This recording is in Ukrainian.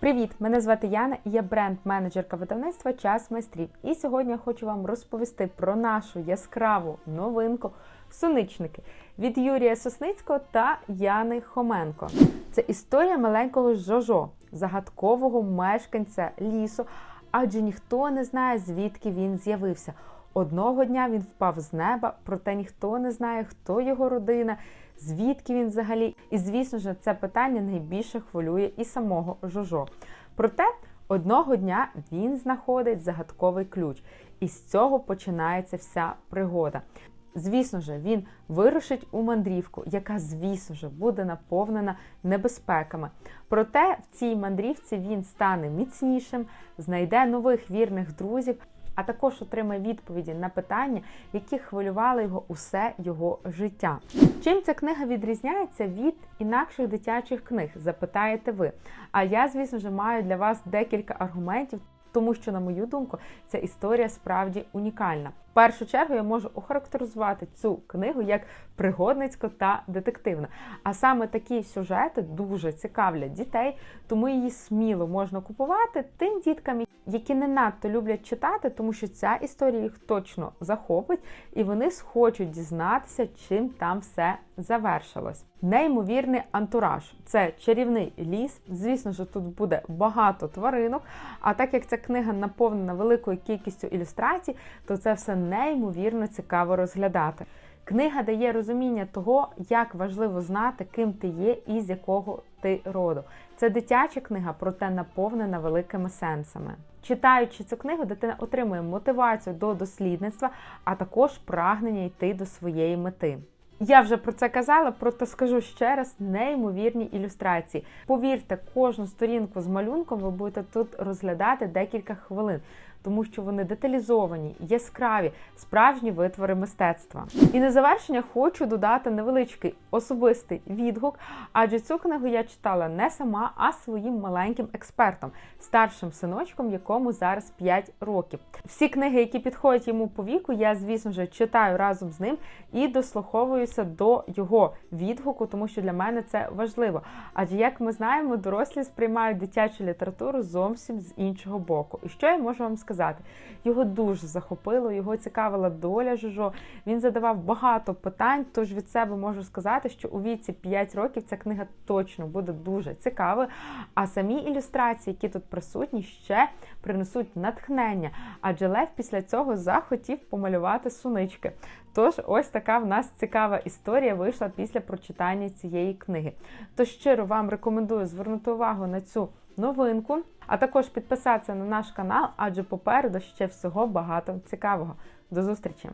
Привіт! Мене звати Яна і я бренд-менеджерка видавництва Час майстрів. І сьогодні я хочу вам розповісти про нашу яскраву новинку Суничники від Юрія Сосницького та Яни Хоменко. Це історія маленького Жожо, загадкового мешканця лісу, адже ніхто не знає, звідки він з'явився. Одного дня він впав з неба, проте ніхто не знає, хто його родина, звідки він взагалі. І звісно ж, це питання найбільше хвилює і самого Жожо. Проте одного дня він знаходить загадковий ключ, і з цього починається вся пригода. Звісно ж, він вирушить у мандрівку, яка, звісно ж, буде наповнена небезпеками. Проте в цій мандрівці він стане міцнішим, знайде нових вірних друзів, а також отримає відповіді на питання, які хвилювали його усе його життя. Чим ця книга відрізняється від інакших дитячих книг? Запитаєте ви. А я, звісно ж, маю для вас декілька аргументів. Тому що, на мою думку, ця історія справді унікальна. Першу чергу я можу охарактеризувати цю книгу як пригодницьку та детективну. А саме такі сюжети дуже цікавлять дітей, тому її сміло можна купувати тим діткам, які не надто люблять читати, тому що ця історія їх точно захопить, і вони схочуть дізнатися, чим там все завершилось. Неймовірний антураж це чарівний ліс. Звісно ж, тут буде багато тваринок. А так як ця книга наповнена великою кількістю ілюстрацій, то це все неймовірно цікаво розглядати. Книга дає розуміння того, як важливо знати, ким ти є і з якого ти роду. Це дитяча книга, проте наповнена великими сенсами. Читаючи цю книгу, дитина отримує мотивацію до дослідництва, а також прагнення йти до своєї мети. Я вже про це казала, проте скажу ще раз: неймовірні ілюстрації. Повірте, кожну сторінку з малюнком ви будете тут розглядати декілька хвилин, тому що вони деталізовані, яскраві, справжні витвори мистецтва. І на завершення хочу додати невеличкий особистий відгук, адже цю книгу я читала не сама, а своїм маленьким експертом, старшим синочком, якому зараз 5 років. Всі книги, які підходять йому по віку, я, звісно ж, читаю разом з ним і дослуховуюся до його відгуку, тому що для мене це важливо. Адже, як ми знаємо, дорослі сприймають дитячу літературу зовсім з іншого боку. І що я можу вам сказати? Його дуже захопило, його цікавила доля Жожо. Він задавав багато питань. Тож від себе можу сказати, що у віці 5 років ця книга точно буде дуже цікавою. А самі ілюстрації, які тут присутні, ще принесуть натхнення. Адже Лев після цього захотів помалювати сунички. Тож, ось така в нас цікава історія вийшла після прочитання цієї книги. Тож щиро вам рекомендую звернути увагу на цю новинку, а також підписатися на наш канал, адже попереду ще всього багато цікавого. До зустрічі!